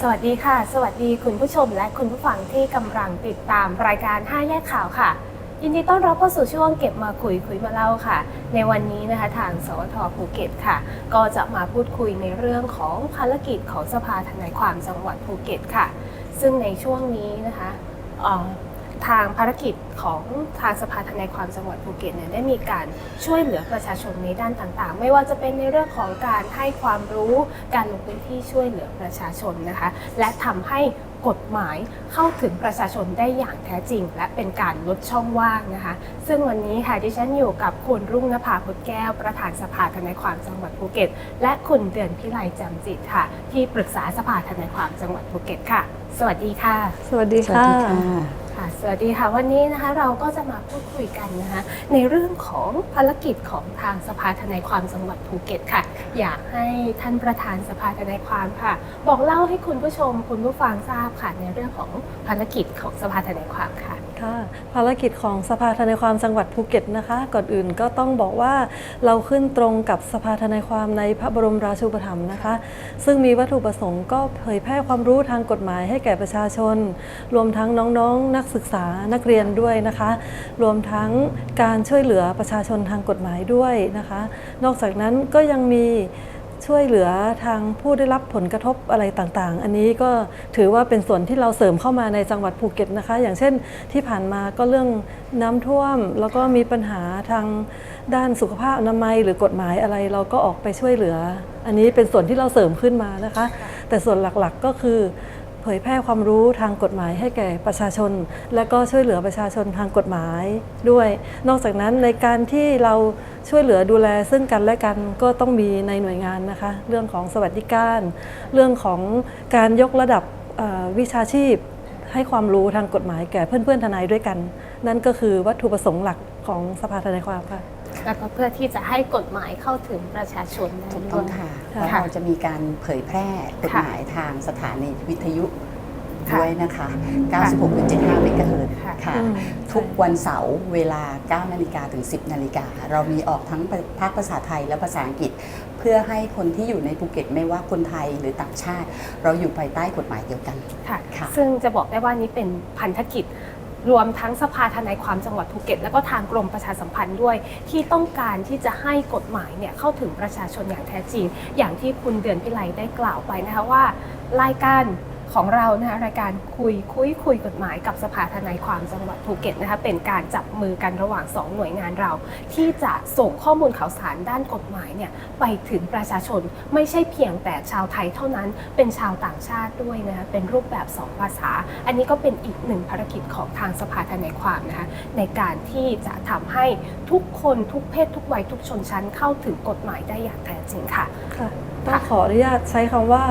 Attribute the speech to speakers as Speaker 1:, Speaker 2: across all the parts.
Speaker 1: สวัสดีค่ะ สวัสดีคุณผู้ชมและคุณผู้ฟังที่กำลังติดตามรายการ 5 แยกข่าวค่ะ ยินดีต้อนรับเข้าสู่ช่วงเก็บมาคุยคุยมาเล่าค่ะ ในวันนี้นะคะทางสวทภูเก็ตค่ะ ก็จะมาพูดคุยในเรื่องของภารกิจของสภาทนายความจังหวัดภูเก็ตค่ะ ซึ่งในช่วงนี้นะคะ ทางภารกิจของทางสภาทนายความจังหวัดภูเก็ตเนี่ยได้มีการช่วยเหลือประชาชนในด้านต่างๆ ไม่ว่าจะเป็นในเรื่องของการให้ความรู้ การลงพื้นที่ช่วยเหลือประชาชนนะคะ และทำให้กฎหมายเข้าถึงประชาชนได้อย่างแท้จริง และเป็นการลดช่องว่างนะคะ ซึ่งวันนี้ค่ะดิฉันอยู่กับคุณรุ่งนภาพุทธแก้ว ประธานสภาทนายความจังหวัดภูเก็ต และคุณเดือนพิไลจำจิตค่ะ ที่ปรึกษาสภาทนายความจังหวัดภูเก็ตค่ะ สวัสดีค่ะ
Speaker 2: สวัสดี
Speaker 3: สวัส
Speaker 2: ค่ะ
Speaker 3: ดีค่ะ
Speaker 1: ค่ะสวัสดีค่ะวันนี้นะคะเราก็จะมาพูดคุยกันนะคะในเรื่องของภารกิจของทางสภาทนายความจังหวัดภูเก็ตค่ะ อยากให้ท่านประธานสภาทนายความค่ะ บอกเล่าให้คุณผู้ชมคุณผู้ฟังทราบค่ะในเรื่องของภารกิจของสภาทนายความค่ะ
Speaker 2: ค่ะภารกิจของสภาทนายความจังหวัดภูเก็ตนะคะ ก่อนอื่นก็ต้องบอกว่าเราขึ้นตรงกับสภาทนายความในพระบรมราชูปถัมภ์นะคะ ซึ่งมีวัตถุประสงค์ก็เผยแพร่ความรู้ทางกฎหมายให้แก่ประชาชน รวมทั้งน้องๆ นักศึกษานักเรียนด้วยนะคะ รวมทั้งการช่วยเหลือประชาชนทางกฎหมายด้วยนะคะ นอกจากนั้นก็ยังมี ช่วยเหลือทางผู้ได้รับผลกระทบอะไรต่างๆ อันนี้ก็ถือว่าเป็นส่วนที่เราเสริมเข้ามาในจังหวัดภูเก็ตนะคะ อย่างเช่นที่ผ่านมาก็เรื่องน้ำท่วม แล้วก็มีปัญหาทางด้านสุขภาพอนามัยหรือกฎหมายอะไรเราก็ออกไปช่วยเหลือ อันนี้เป็นส่วนที่เราเสริมขึ้นมานะคะ แต่ส่วนหลักๆก็คือเผยแพร่ความรู้ทางกฎหมายให้แก่ประชาชน และก็ช่วยเหลือประชาชนทางกฎหมายด้วย นอกจากนั้นในการที่เรา ช่วยเหลือดูแลซึ่งกันและกันก็ต้องมีในหน่วยงานนะคะ เรื่องของสวัสดิการ เรื่องของการยกระดับเอ่อวิชาชีพ ให้ความรู้ทางกฎหมายแก่เพื่อนๆทนายด้วยกัน นั่นก็คือวัตถุประสงค์หลักของสภาทนายความค่ะ
Speaker 1: แล้วก็เพื่อที่จะให้กฎหมายเข้าถึงประชาชนได้
Speaker 3: ถูก
Speaker 1: ด้
Speaker 3: ต้อ
Speaker 1: ว
Speaker 3: ง
Speaker 1: ย
Speaker 3: ค่ะ
Speaker 2: ค่ะ
Speaker 3: แล้วเราจะมีการเผยแพร่กฎหมายทางสถานีวิทยุ
Speaker 1: ค่ะ
Speaker 3: ด้วยนะคะ 96.75 เมกะเฮิรตซ์
Speaker 1: ค่ะ
Speaker 3: ค่ะ
Speaker 2: อืม
Speaker 3: ทุกวันเสาร์เวลา 9 นาฬิกาถึง 10 นาฬิกา เรามีออกทั้งภาคภาษาไทยและภาษาอังกฤษ เพื่อให้คนที่อยู่ในภูเก็ตไม่ว่าคนไทยหรือต่างชาติ เราอยู่ภายใต้กฎหมายเดียวกัน
Speaker 1: ค่ะ
Speaker 3: ค่ะ
Speaker 1: ซึ่งจะบอกได้ว่านี้เป็นพันธกิจ รวมทั้งสภาทนายความจังหวัดภูเก็ต และก็ทางกรมประชาสัมพันธ์ด้วย ที่ต้องการที่จะให้กฎหมายเนี่ยเข้าถึงประชาชนอย่างแท้จริง อย่างที่คุณเดือนพิไลได้กล่าวไปนะคะว่า รายการ ของเรานะคะรายการคุยคุยคุยกฎหมายกับสภาทนายความจังหวัดภูเก็ตนะคะเป็นการจับมือกันระหว่างสองหน่วยงานเรา ที่จะส่งข้อมูลข่าวสารด้านกฎหมายเนี่ยไปถึงประชาชนไม่ใช่เพียงแต่ชาวไทยเท่านั้นเป็นชาวต่างชาติด้วยนะคะเป็นรูปแบบสองภาษา อันนี้ก็เป็นอีกหนึ่งภารกิจของทางสภาทนายความนะคะในการที่จะทำให้ทุกคนทุกเพศทุกวัยทุกชนชั้นเข้าถึงกฎหมายได้อย่างแท้จริงค่ะ
Speaker 2: ค่ะต้องขออนุญาตใช้คำว่า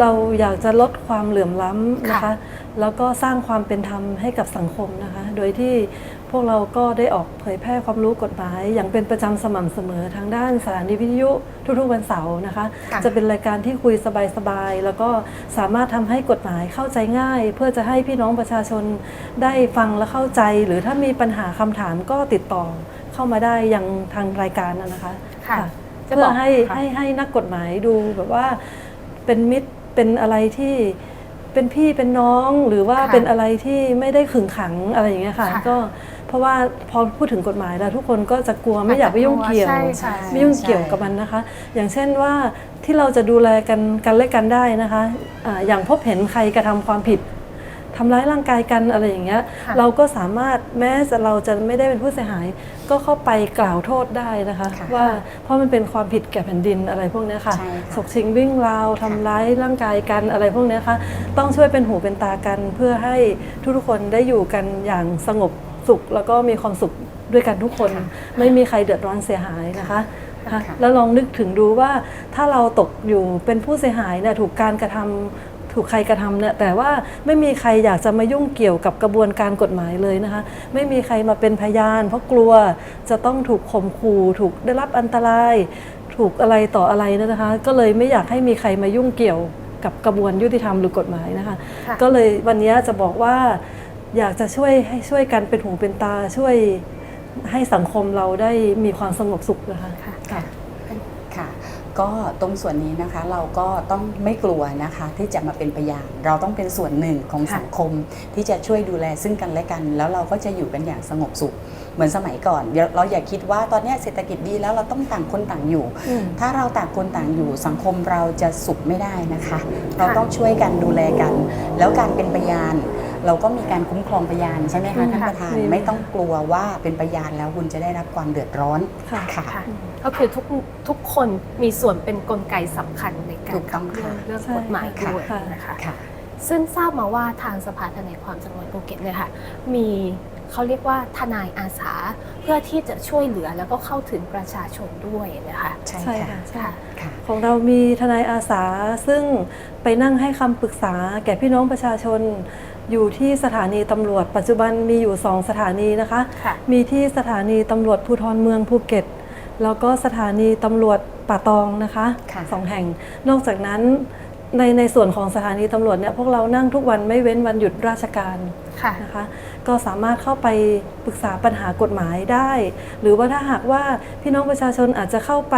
Speaker 2: เราอยากจะลดความเหลื่อมล้ำนะคะ
Speaker 1: ค่ะ
Speaker 2: แล้วก็สร้างความเป็นธรรมให้กับสังคมนะคะ โดยที่พวกเราก็ได้ออกเผยแพร่ความรู้กฎหมาย อย่างเป็นประจำสม่ำเสมอทางด้านสถานีวิทยุทุกๆวันเสาร์นะคะ
Speaker 1: ค่ะ
Speaker 2: จะเป็นรายการที่คุยสบายๆ แล้วก็สามารถทำให้กฎหมายเข้าใจง่าย เพื่อจะให้พี่น้องประชาชนได้ฟังและเข้าใจ หรือถ้ามีปัญหาคำถามก็ติดต่อเข้ามาได้ยังทางรายการนะนะคะ
Speaker 1: ค่ะ
Speaker 2: ค่ะ
Speaker 1: จะ
Speaker 2: เพื่
Speaker 1: บ
Speaker 2: อ
Speaker 1: อก
Speaker 2: ให้
Speaker 1: ค่ะ
Speaker 2: ให้ให้นักกฎหมายดูแบบว่าเป็นมิตร เป็นอะไรที่เป็นพี่เป็นน้องหรือว่า
Speaker 1: ค่ะ
Speaker 2: เป็นอะไรที่ไม่ได้ขึงขังอะไรอย่างเงี้ยค่ะ
Speaker 1: ค่ะ
Speaker 2: ก็เพราะว่าพอพูดถึงกฎหมายแล้วทุกคนก็จะกลัวไม่อยากไปยุ่งเกี่ยว
Speaker 1: ใช่ใช่
Speaker 2: ไม่ยุ่งเกี่ยวกับมันนะคะ อย่างเช่นว่าที่เราจะดูแลกันกันและกันได้นะคะอาอย่างพบเห็นใครกระทำความผิด ทำร้ายร่างกายกันอะไรอย่างเงี้ย
Speaker 1: ค่ะ
Speaker 2: เราก็สามารถแม้จะเราจะไม่ได้เป็นผู้เสียหาย ก็เข้าไปกล่าวโทษได้นะคะ
Speaker 3: ค่ะ
Speaker 2: ว่าเพราะมันเป็นความผิดแก่แผ่นดินอะไรพวกเนี้ยค่ะ
Speaker 3: ใช่ค่ะ
Speaker 2: ฉกชิงวิ่งราวทำร้ายร่างกายกันอะไรพวกเนี้ยค่ะต้องช่วยเป็นหูเป็นตากันเพื่อให้ทุกๆคนได้อยู่กันอย่างสงบสุข แล้วก็มีความสุขด้วยกันทุกคน
Speaker 3: ค่ะ
Speaker 2: ไม่มีใครเดือดร้อนเสียหายนะคะ
Speaker 3: ค่ะ
Speaker 2: ค่ะ แล้วลองนึกถึงดูว่าถ้าเราตกอยู่เป็นผู้เสียหายเนี่ยถูกการกระทำ ถูกใครกระทำเนี่ยแต่ว่าไม่มีใครอยากจะมายุ่งเกี่ยวกับกระบวนการกฎหมายเลยนะคะไม่มีใครมาเป็นพยาน เพราะกลัวจะต้องถูกข่มขู่ถูกได้รับอันตราย ถูกอะไรต่ออะไรนะคะ ก็เลยไม่อยากให้มีใครมายุ่งเกี่ยวกับกระบวนยุติธรรมหรือกฎหมายนะคะ
Speaker 1: ค่ะ
Speaker 2: ก็เลยวันนี้จะบอกว่าอยากจะช่วยให้ช่วยกันเป็นหูเป็นตาช่วยให้สังคมเราได้มีความสงบสุขนะคะ
Speaker 1: ค่ะ
Speaker 2: ค่ะ
Speaker 3: ค่ะ ก็ตรงส่วนนี้นะคะเราก็ต้องไม่กลัวนะคะที่จะมาเป็นพยานเราต้องเป็นส่วนหนึ่งของ
Speaker 1: ค่ะ
Speaker 3: สังคม ที่จะช่วยดูแลซึ่งกันและกัน แล้วเราก็จะอยู่กันอย่างสงบสุข เหมือนสมัยก่อนเดี๋ยวเราอย่าคิดว่าตอนเนี้ยเศรษฐกิจดีแล้วเราต้องต่างคนต่างอยู่
Speaker 2: อืม
Speaker 3: ถ้าเราต่างคนต่างอยู่สังคมเราจะสุขไม่ได้นะคะ เราต้องช่วยกันดูแลกัน แล้วการเป็นพยาน เราก็มีการคุ้มครองพยานใช่ไหม
Speaker 2: อื
Speaker 3: คะ
Speaker 2: ม
Speaker 3: ท่านประธาน
Speaker 2: มี
Speaker 3: ไม่ต้องกลัวว่าเป็นพยานแล้วคุณจะได้รับความเดือดร้อน
Speaker 2: ค่ะ
Speaker 3: ค่ะ
Speaker 1: ค่ะก็คือทุกทุกคนมีส่วนเป็นกลไกสำคัญในการ
Speaker 3: ถูกต้อง
Speaker 1: ขับเคลื่อน
Speaker 3: ค่ะ
Speaker 1: เรื่อง
Speaker 2: ใช่
Speaker 1: กฎหมาย
Speaker 3: ค่ะ
Speaker 1: ด้วย
Speaker 2: ค่ะ
Speaker 1: นะคะ
Speaker 3: ค่ะ
Speaker 1: ซึ่งทราบมาว่าทางสภาทนายความจังหวัดภูเก็ตเนี่ยค่ะ มีเขาเรียกว่าทนายอาสาเพื่อที่จะช่วยเหลือแล้วก็เข้าถึงประชาชนด้วยนะคะ
Speaker 3: ใช่
Speaker 2: ใช่
Speaker 3: ค่ะ
Speaker 2: ค่ะใช่
Speaker 1: ค่ะ
Speaker 3: ค่ะ
Speaker 2: ของเรามีทนายอาสาซึ่งไปนั่งให้คำปรึกษาแก่พี่น้องประชาชน อยู่ที่สถานีตำรวจ ปัจจุบันมีอยู่ 2 สถานีนะคะ
Speaker 1: ค่ะ
Speaker 2: มีที่สถานีตำรวจภูธรเมืองภูเก็ต แล้วก็สถานีตำรวจป่าตองนะคะ
Speaker 3: ค่ะ
Speaker 2: สองแห่ง นอกจากนั้นในในส่วนของสถานีตำรวจเนี่ยพวกเรานั่งทุกวันไม่เว้นวันหยุดราชการ
Speaker 1: ค่ะ
Speaker 2: นะคะก็สามารถเข้าไปปรึกษาปัญหากฎหมายได้ หรือว่าถ้าหากว่าพี่น้องประชาชนอาจจะเข้าไป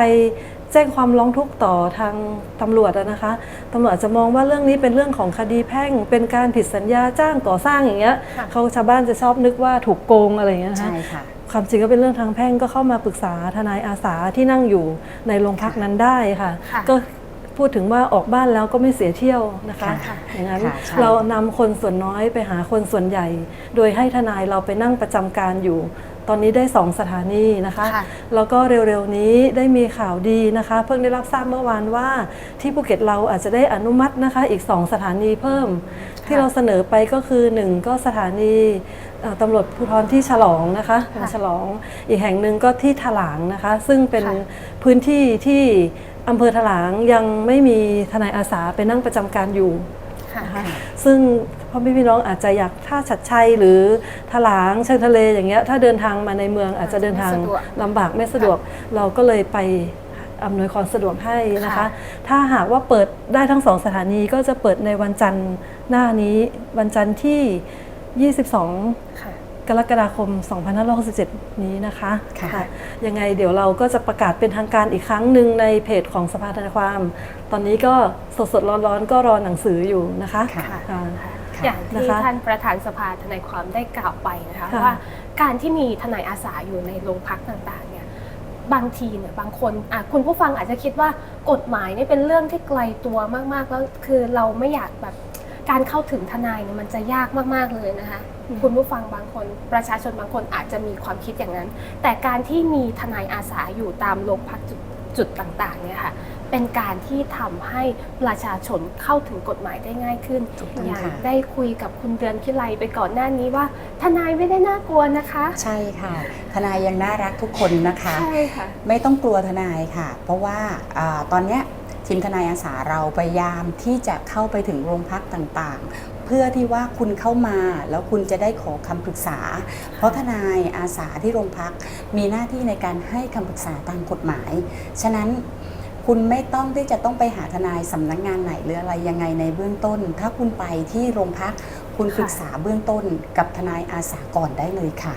Speaker 2: แจ้งความร้องทุกข์ต่อทางตำรวจอะนะคะตำรวจอาจจะมองว่าเรื่องนี้เป็นเรื่องของคดีแพ่ง เป็นการผิดสัญญาจ้างก่อสร้างอย่างเงี้ย
Speaker 1: ค่ะ
Speaker 2: เขาชาวบ้านจะชอบนึกว่าถูกโกงอะไรอย่างเงี้ยนะคะ
Speaker 3: ใช่ค่ะ
Speaker 2: ความจริงก็เป็นเรื่องทางแพ่งก็เข้ามาปรึกษาทนายอาสาที่นั่งอยู่ในโรงพักนั้นได้ค่ะ
Speaker 1: ค่ะ
Speaker 2: ก็พูดถึงว่าออกบ้านแล้วก็ไม่เสียเที่ยวนะคะ
Speaker 3: ค่ะ
Speaker 2: อย่างนั้น
Speaker 3: ค่ะใช่
Speaker 2: เรานำคนส่วนน้อยไปหาคนส่วนใหญ่ โดยให้ทนายเราไปนั่งประจำการอยู่ ตอนนี้ได้สองสถานีนะคะ
Speaker 1: ค่ะ
Speaker 2: แล้วก็เร็วๆนี้ได้มีข่าวดีนะคะ เพิ่งได้รับทราบเมื่อวานว่าที่ภูเก็ตเราอาจจะได้อนุมัตินะคะอีก 2 สถานีเพิ่ม ที่เราเสนอไปก็คือ 1 ก็สถานีเอ่อตำรวจภูธรที่ฉลองนะคะ
Speaker 1: ค่ะ
Speaker 2: ฉลองอีกแห่งหนึ่งก็ที่ถลางนะคะ ซึ่งเป็น
Speaker 1: ค่ะ
Speaker 2: พื้นที่ที่อำเภอถลางยังไม่มีทนายอาสาไปนั่งประจำการอยู่
Speaker 1: ค่ะ
Speaker 2: นะคะซึ่ง พ่อแม่พี่น้องอาจจะอยากท่าชัดชัยหรือถลางเชิงทะเลอย่างเงี้ยถ้าเดินทางมาในเมืองอาจจะเดินทาง
Speaker 1: ไม่สะดวก
Speaker 2: ลำบากไม่สะดวก เราก็เลยไปอำนวยความสะดวกให้นะคะ
Speaker 1: ค่ะ
Speaker 2: ถ้าหากว่าเปิดได้ทั้งสองสถานีก็จะเปิดในวันจันทร์หน้านี้ วันจันทร์ที่ 22
Speaker 1: ค่ะ
Speaker 2: กรกฎาคม 2567 นี้นะคะ
Speaker 3: ค่ะ
Speaker 2: ค่ะยังไงเดี๋ยวเราก็จะประกาศเป็นทางการอีกครั้งหนึ่งในเพจของสภาทนายความ ตอนนี้ก็สดๆร้อนๆก็รอหนังสืออยู่นะคะ
Speaker 3: ค่ะ
Speaker 2: ค่ะ
Speaker 1: อย่างที่
Speaker 2: นะคะ
Speaker 1: ท่านประธานสภาทนายความได้กล่าวไปนะคะ
Speaker 2: ค่ะ
Speaker 1: ว่าการที่มีทนายอาสาอยู่ในโรงพักต่างๆเนี่ยบางทีเนี่ยบางคนอะคุณผู้ฟังอาจจะคิดว่ากฎหมายเนี่ยเป็นเรื่องที่ไกลตัวมากๆแล้วคือเราไม่อยากแบบการเข้าถึงทนายเนี่ยมันจะยากมากๆเลยนะคะ
Speaker 2: อืม
Speaker 1: คุณผู้ฟังบางคนประชาชนบางคนอาจจะมีความคิดอย่างนั้น แต่การที่มีทนายอาสาอยู่ตามโรงพักจุดจุดต่างๆเนี่ยค่ะ เป็นการที่ทำให้ประชาชนเข้าถึงกฎหมายได้ง่ายขึ้น
Speaker 3: ถูกต้อง
Speaker 1: อย่าง
Speaker 3: ค่ะ
Speaker 1: ได้คุยกับคุณเดือนพิไลไปก่อนหน้านี้ว่า ทนายไม่ได้น่ากลัวนะคะ
Speaker 3: ใช่ค่ะ ทนายยังน่ารักทุกคนนะคะ
Speaker 1: ใช่ค่ะ
Speaker 3: ไม่ต้องกลัวทนายค่ะ เพราะว่าอาตอนเนี้ยทีมทนายอาสาเราพยายามที่จะเข้าไปถึงโรงพักต่างๆ เพื่อที่ว่าคุณเข้ามาแล้วคุณจะได้ขอคำปรึกษา เพราะทนายอาสาที่โรงพักมีหน้าที่ในการให้คำปรึกษาตามกฎหมาย ฉะนั้น คุณไม่ต้องที่จะต้องไปหาทนายสำนักงานไหนหรืออะไรยังไงในเบื้องต้น ถ้าคุณไปที่โรงพักคุณปรึกษาเบื้องต้นกับทนายอาสาก่อนได้เลยค่ะ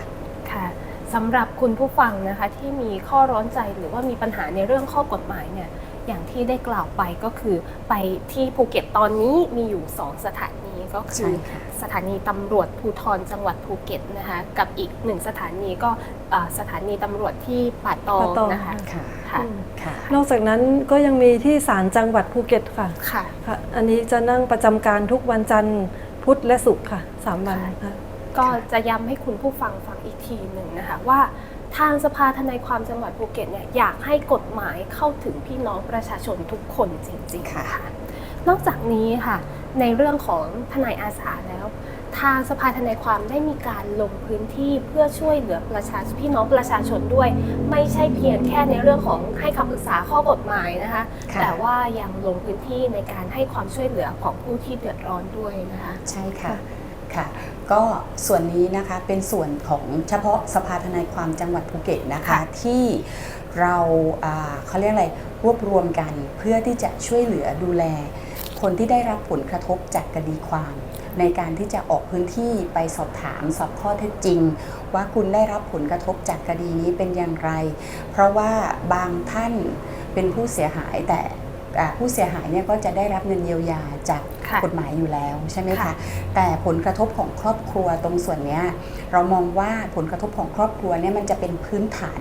Speaker 1: ค่ะสำหรับคุณผู้ฟังนะคะที่มีข้อร้อนใจหรือว่ามีปัญหาในเรื่องข้อกฎหมายเนี่ย อย่างที่ได้กล่าวไปก็คือไปที่ภูเก็ตตอนนี้มีอยู่ 2 สถานีก็คื
Speaker 3: ใช่
Speaker 1: อ
Speaker 3: ค่ะ
Speaker 1: สถานีตำรวจภูธรจังหวัดภูเก็ตนะคะกับอีกหนึ่งสถานีก็เอ่อสถานีตำรวจที่ป่าตอง
Speaker 2: ป่าตอง
Speaker 1: นะคะ
Speaker 3: ค่ะ
Speaker 1: ค่ะ
Speaker 2: อืม
Speaker 3: ค่ะ
Speaker 2: นอกจากนั้นก็ยังมีที่ศาลจังหวัดภูเก็ตค่ะ
Speaker 1: ค่ะ
Speaker 2: ค่ะ อันนี้จะนั่งประจำการทุกวันจันทร์พุธและศุกร์ค่ะสามวัน
Speaker 1: ค่ะ
Speaker 2: ค่ะ
Speaker 1: ก็จะย้ำให้คุณผู้ฟังฟังอีกทีหนึ่งนะคะว่า ทางสภาทนายความจังหวัดภูเก็ตเนี่ยอยากให้กฎหมายเข้าถึงพี่น้องประชาชนทุกคนจริงๆ
Speaker 3: ค่ะ
Speaker 1: ค่ะ นอกจากนี้ค่ะ ในเรื่องของทนายอาสาแล้ว ทางสภาทนายความได้มีการลงพื้นที่เพื่อช่วยเหลือประชาพี่น้องประชาชนด้วย ไม่ใช่เพียงแค่ในเรื่องของให้คำปรึกษาข้อกฎหมายนะคะ
Speaker 3: ค่ะ
Speaker 1: แต่ว่ายังลงพื้นที่ในการให้ความช่วยเหลือของผู้ที่เดือดร้อนด้วยนะคะ
Speaker 3: ใช่ค่ะค่ะ ก็ส่วนนี้นะคะเป็นส่วนของเฉพาะสภาทนายความจังหวัดภูเก็ตนะคะ
Speaker 1: ค่ะ
Speaker 3: ที่เราอ่าเขาเรียกอะไรรวบรวมกันเพื่อที่จะช่วยเหลือดูแล คนที่ได้รับผลกระทบจากคดีความ ในการที่จะออกพื้นที่ไปสอบถามสอบข้อเท็จจริง ว่าคุณได้รับผลกระทบจากคดีนี้เป็นอย่างไร เพราะว่าบางท่านเป็นผู้เสียหายแต่อ่า ผู้เสียหายเนี่ยก็จะได้รับเงินเยียวยาจาก
Speaker 1: ค่ะ
Speaker 3: กฎหมายอยู่แล้วใช่ไหม
Speaker 1: ค่ะ
Speaker 3: คะแต่ผลกระทบของครอบครัวตรงส่วนเนี้ยเรามองว่าผลกระทบของครอบครัวเนี่ยมันจะเป็นพื้นฐาน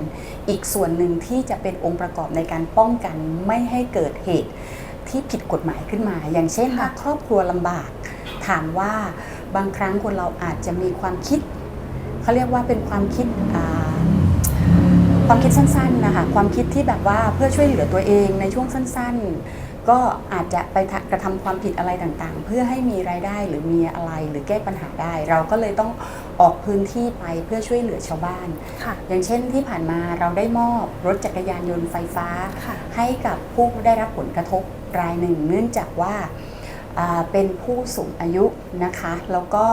Speaker 3: อีกส่วนหนึ่งที่จะเป็นองค์ประกอบในการป้องกันไม่ให้เกิดเหตุที่ผิดกฎหมายขึ้นมา อย่างเช่น
Speaker 1: ค่ะ
Speaker 3: ถ้าครอบครัวลำบาก ถามว่าบางครั้งคนเราอาจจะมีความคิดเขาเรียกว่าเป็นความคิดอ่า ความคิดสั้นๆนะคะความคิดที่แบบว่าเพื่อช่วยเหลือตัวเองในช่วงสั้น ๆ ก็อาจจะไปทะกระทำความผิดอะไรต่างๆ เพื่อให้มีรายได้หรือมีอะไรหรือแก้ปัญหาได้ เราก็เลยต้องออกพื้นที่ไปเพื่อช่วยเหลือชาวบ้าน
Speaker 1: ค่ะ
Speaker 3: อย่างเช่นที่ผ่านมาเราได้มอบรถจักรยานยนต์ไฟฟ้า
Speaker 1: ค่ะ
Speaker 3: ให้กับผู้ได้รับผลกระทบรายหนึ่ง เนื่องจากว่าอ่าเป็นผู้สูงอายุนะคะ แล้วก็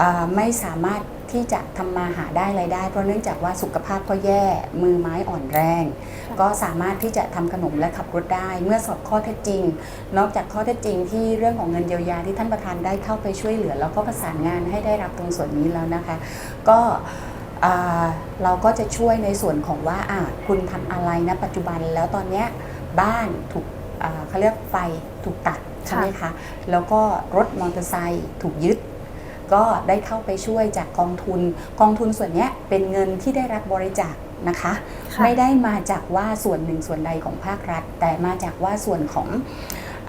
Speaker 3: อ่าไม่สามารถ ที่จะทำมาหาได้รายได้ เพราะเนื่องจากว่าสุขภาพก็แย่มือไม้อ่อนแรง
Speaker 1: ค่ะ
Speaker 3: ก็สามารถที่จะทำขนมและขับรถได้ เมื่อสอบข้อเท็จจริง นอกจากข้อเท็จจริงที่เรื่องของเงินเยียวยาที่ท่านประธานได้เข้าไปช่วยเหลือ แล้วก็ประสานงานให้ได้รับตรงส่วนนี้แล้วนะคะ ก็อ่าเราก็จะช่วยในส่วนของว่าอะคุณทำอะไรนะปัจจุบันแล้วตอนเนี้ยบ้านถูกอ่าเขาเรียกไฟถูกตัดใช่ไหมคะแล้วก็รถมอเตอร์ไซค์ถูกยึด ก็ได้เข้าไปช่วยจากกองทุน กองทุนส่วนเนี้ยเป็นเงินที่ได้รับบริจาคนะคะ
Speaker 1: ค่ะ
Speaker 3: ไม่ได้มาจากว่าส่วนหนึ่งส่วนใดของภาครัฐ แต่มาจากว่าส่วนของ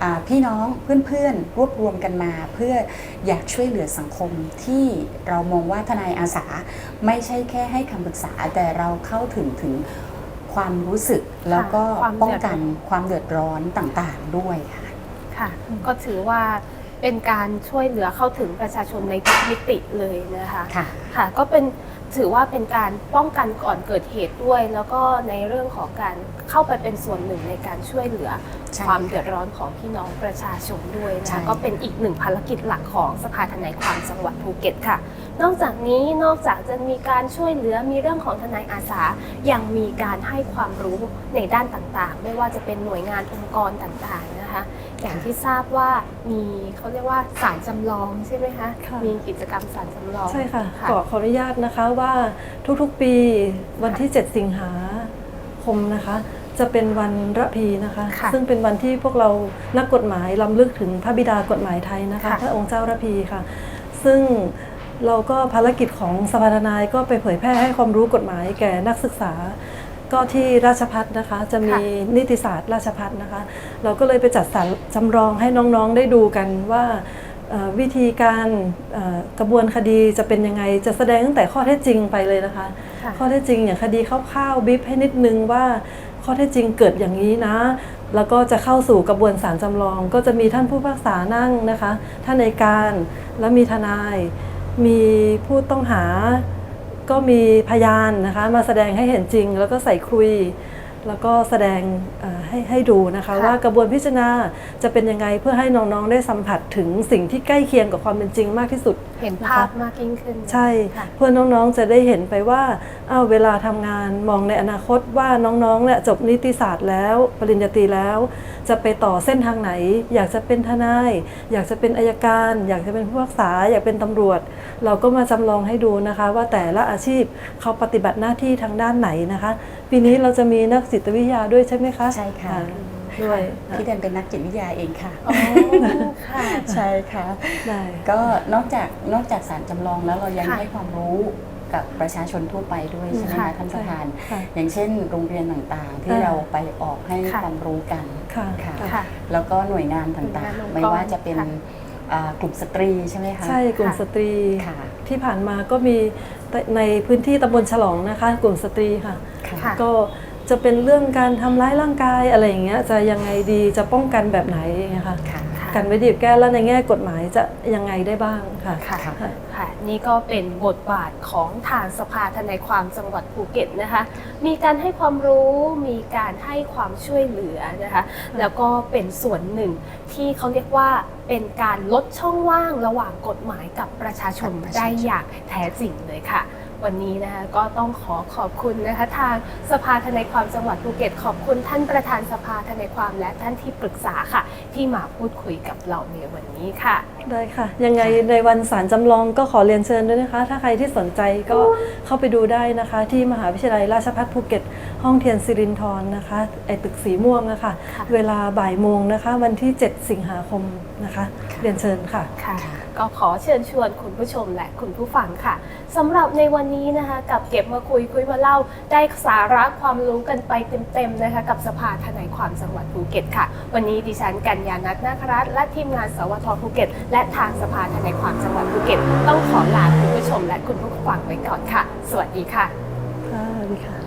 Speaker 3: อาพี่น้องเพื่อนๆรวบรวมกันมา เพื่ออยากช่วยเหลือสังคมที่เรามองว่าทนายอาสา ไม่ใช่แค่ให้คำปรึกษาแต่เราเข้าถึงถึงความรู้สึกแล้วก็
Speaker 1: ความ
Speaker 3: ป้องกัน
Speaker 1: เดือดร้อน
Speaker 3: ความเดือดร้อนต่างๆด้วยค่ะ
Speaker 1: ค่ะ ก็ถือว่า เป็นการช่วยเหลือเข้าถึงประชาชนในทุกมิติเลยนะคะ
Speaker 3: ค่ะ
Speaker 1: ค่ะก็เป็นถือว่าเป็นการป้องกันก่อนเกิดเหตุด้วย แล้วก็ในเรื่องของการเข้าไปเป็นส่วนหนึ่งในการช่วยเหลือ
Speaker 3: ใช่
Speaker 1: ความ
Speaker 3: ค่ะ
Speaker 1: เดือดร้อนของพี่น้องประชาชนด้วยนะ
Speaker 3: ใช่
Speaker 1: คะก็เป็นอีกหนึ่งภารกิจหลักของสภาทนายความจังหวัดภูเก็ตค่ะ นอกจากนี้นอกจากจะมีการช่วยเหลือมีเรื่องของทนายอาสา ยังมีการให้ความรู้ในด้านต่างๆ ไม่ว่าจะเป็นหน่วยงานองค์กรต่างๆนะคะอย่างที่ทราบว่ามีเขาเรียกว่าศาลจำลองใช่ไหมคะ
Speaker 2: ค่ะ
Speaker 1: มีกิจกรรมศาลจำลอง
Speaker 2: ใช่ค่ะ
Speaker 1: ค่ะ
Speaker 2: ขอขออนุญาตนะคะว่าทุกๆปีวันที่ 7 สิงหาคมนะคะจะเป็นวันระพีนะคะ
Speaker 1: ค่ะ
Speaker 2: ซึ่งเป็นวันที่พวกเรานักกฎหมายล้ำลึกถึงพระบิดากฎหมายไทยนะคะ
Speaker 1: ค่ะ
Speaker 2: พระองค์เจ้าระพีค่ะ ซึ่ง เราก็ภารกิจของสภาทนายก็ไปเผยแพร่ให้ความรู้กฎหมายแก่นักศึกษา ก็ที่ราชพัฒนะคะ จะมีนิติศาสตร์ราชพัฒนะคะ เราก็เลยไปจัดสรรจำลองให้น้องๆได้ดูกันว่าเอ่อวิธีการเอ่อกระบวนคดีจะเป็นยังไงจะแสดงตั้งแต่ข้อเท็จจริงไปเลยนะคะ
Speaker 1: ค่ะ
Speaker 2: ข้อเท็จจริงอย่างคดีคร่าวๆบิ๊บให้นิดนึงว่าข้อเท็จจริงเกิดอย่างนี้นะ แล้วก็จะเข้าสู่กระบวนสารจำลอง ก็จะมีท่านผู้พิพากษานั่งนะคะท่านในยการและมีทนาย มีผู้ต้องหาก็มีพยานนะคะมาแสดงให้เห็นจริง แล้วก็ใส่ครุย แล้วก็แสดงเอ่อให้ให้ดูนะคะ
Speaker 1: ค่ะ
Speaker 2: ว่ากระบวนพิจารณาจะเป็นยังไงเพื่อให้น้องๆได้สัมผัสถึงสิ่งที่ใกล้เคียงกับความเป็นจริงมากที่สุด
Speaker 1: เห็นภาพมากยิ่งขึ้น
Speaker 2: ใช่
Speaker 1: ค่ะ
Speaker 2: เพื่อน้องๆจะได้เห็นไปว่าอ้าวเวลาทำงานมองในอนาคตว่าน้องๆเนี่ยจบนิติศาสตร์แล้ว ปริญญาตรีแล้ว จะไปต่อเส้นทางไหน อยากจะเป็นทนาย อยากจะเป็นอายการ อยากจะเป็นผู้พิพากษา อยากเป็นตำรวจ เราก็มาจำลองให้ดูนะคะ ว่าแต่ละอาชีพเขาปฏิบัติหน้าที่ทางด้านไหนนะคะ ปีนี้เราจะมีนักจิตวิทยาด้วยใช่ไหมคะ
Speaker 3: ใช่ค่ะ
Speaker 2: อ่า ด้วย
Speaker 3: พี่เดนเป็นนักจิตวิทยาเองค่ะ
Speaker 1: อ๋อค่ะ
Speaker 3: ใช่ค่ะ
Speaker 2: ได้
Speaker 3: ก็นอกจากนอกจากสารจำลองแล้วเรายัง
Speaker 1: ค่ะ
Speaker 3: ให้ความรู้กับประชาชนทั่วไปด้วยใช่ไหม
Speaker 1: ค่ะ
Speaker 3: คะท่านประธาน
Speaker 2: ค่ะ
Speaker 3: อย่างเช่น โรงเรียนต่างๆ ที่
Speaker 2: อ่า
Speaker 3: เราไปออกให้
Speaker 1: ค่ะ
Speaker 3: ความรู้กัน
Speaker 2: ค่ะ
Speaker 3: ค่ะ
Speaker 2: ค่ะ
Speaker 1: ค่ะ
Speaker 3: แล้วก็หน่วยงานต่าง
Speaker 1: หน่วยงานองค์กร
Speaker 3: ๆไม่ว่าจะเป็น
Speaker 1: ค่ะ
Speaker 3: อ่ากลุ่มสตรีใช่ไหมคะ
Speaker 2: ใช่กลุ่ม
Speaker 1: ค่ะ
Speaker 2: สตรี
Speaker 3: ค่ะ
Speaker 2: ที่ผ่านมาก็มีในพื้นที่ตำบลฉลองนะคะ กลุ่มสตรีค่ะ
Speaker 1: ค่ะ
Speaker 2: ก็ จะเป็นเรื่องการทำร้ายร่างกายอะไรอย่างเงี้ยจะยังไงดีจะป้องกันแบบไหนอย่างเงี้ยค่ะ
Speaker 3: ค่ะ
Speaker 2: กันไว้ดีบแก้แล้วในแง่กฎหมายจะยังไงได้บ้างค่ะ
Speaker 1: ค่ะ
Speaker 3: ค่ะ
Speaker 1: ค่ะนี่ก็เป็นบทบาทของทางสภาทนายความจังหวัดภูเก็ตนะคะ มีการให้ความรู้มีการให้ความช่วยเหลือนะคะแล้วก็เป็นส่วนหนึ่งที่เขาเรียกว่าเป็นการลดช่องว่างระหว่างกฎหมายกับประชาชน
Speaker 3: กับประชาชน
Speaker 1: ได้อย่างแท้จริงเลยค่ะ วันนี้นะคะก็ต้องขอขอบคุณนะคะทางสภาทนายความจังหวัดภูเก็ต ขอบคุณท่านประธานสภาทนายความและท่านที่ปรึกษาค่ะ ที่มาพูดคุยกับเราในวันนี้ค่ะ
Speaker 2: ได้ค่ะ ยังไงในวันศาลจำลองก็ขอเรียนเชิญด้วยนะคะ ถ้าใครที่สนใจก็เข้าไปดูได้นะคะ ที่มหาวิทยาลัยราชภัฏภูเก็ต ห้องเทียนสิรินทรนะคะไอตึกสีม่วงนะคะ
Speaker 1: ค่ะ
Speaker 2: เวลาบ่ายโมงนะคะ วันที่ 7 สิงหาคมนะคะ เรียนเชิญค่ะ
Speaker 1: ค่ะ
Speaker 3: ค่ะ
Speaker 1: ก็ขอเชิญชวนคุณผู้ชมและคุณผู้ฟังค่ะสำหรับในวันนี้นะคะ กับเก็บมาคุยคุยมาเล่า ได้สาระความรู้กันไปเต็มๆนะคะกับสภาทนายความจังหวัดภูเก็ตค่ะ วันนี้ดิฉันกัญญานัทนาครัตและทีมงานสวทภูเก็ต และทางสภาทนายความจังหวัดภูเก็ต ต้องขอลาคุณผู้ชมและคุณผู้ฟังไปก่อนค่ะ สวัสดีค่ะ
Speaker 2: ค่ะสวัสดีค่ะ